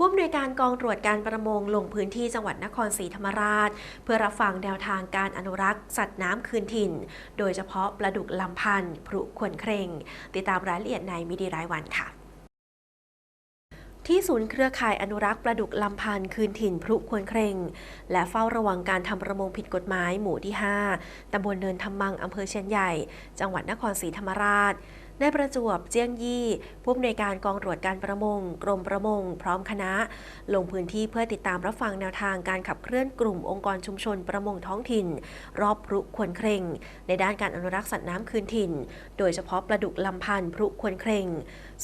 ผู้อำนวยการกองตรวจการประมงลงพื้นที่จังหวัดนครศรีธรรมราช เพื่อรับฟังแนวทางการอนุรักษ์ สัตว์น้ำคืนถิ่น โดยเฉพาะปลาดุกลำพันธ์พรุขวนเครงติดตามรายละเอียดในมิดีรายวันค่ะที่ศูนย์เครือข่ายอนุรักษ์ปลาดุกลำพันคืนถิ่นพรุควรเครงและเฝ้าระวังการทำประมงผิดกฎหมายหมู่ที่ 5 ตำบลเนินทำมังอำเภอเชียนใหญ่ จังหวัดนครศรีธรรมราช นายประจวบเจียงยี่ ผู้อำนวยการกองตรวจการประมง กรมประมง พร้อมคณะ ลงพื้นที่เพื่อติดตามรับฟังแนวทางการขับเคลื่อนกลุ่มองค์กรชุมชนประมงท้องถิ่น รอบพรุควรเคร่ง ในด้านการอนุรักษ์สัตว์น้ำคืนถิ่น โดยเฉพาะปลาดุกลำพันธ์พรุควรเคร่ง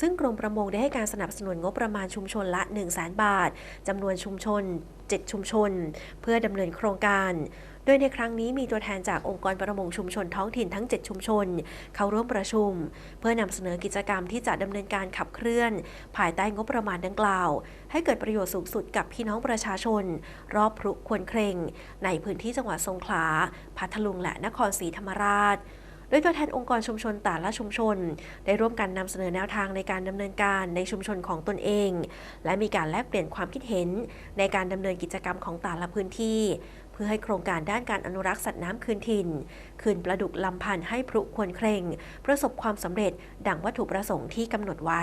ซึ่งกรมประมงได้ให้การสนับสนุนงบประมาณชุมชนละ 1 0 0 0 0แบาทจำนวนชุมชน 7 ชุมชน เพื่อดำเนินโครงการ โดยในครั้งนี้มีตัวแทนจากองค์กรประมงชุมชนท้องถิ่นทั้ง 7 ชุมชน เข้าร่วมประชุม เพื่อนำเสนอกิจกรรมที่จะดำเนินการขับเคลื่อน ภายใต้งบประมาณดังกล่าว ให้เกิดประโยชน์สูงสุดกับพี่น้องประชาชน รอบพรุควรเคร่ง ในพื้นที่จังหวัดสงขลา พัทลุงและนครศรีธรรมราชโดยตัวแทนองค์กรชุมชนแต่ละชุมชน ได้ร่วมกันนำเสนอแนวทางในการดำเนินการในชุมชนของตนเอง และมีการแลกเปลี่ยนความคิดเห็นในการดำเนินกิจกรรมของแต่ละพื้นที่ เพื่อให้โครงการด้านการอนุรักษ์สัตว์น้ำคืนถิ่น คืนปลาดุกลำพันธ์ให้พรุควรเคร่ง ประสบความสำเร็จดังวัตถุประสงค์ที่กำหนดไว้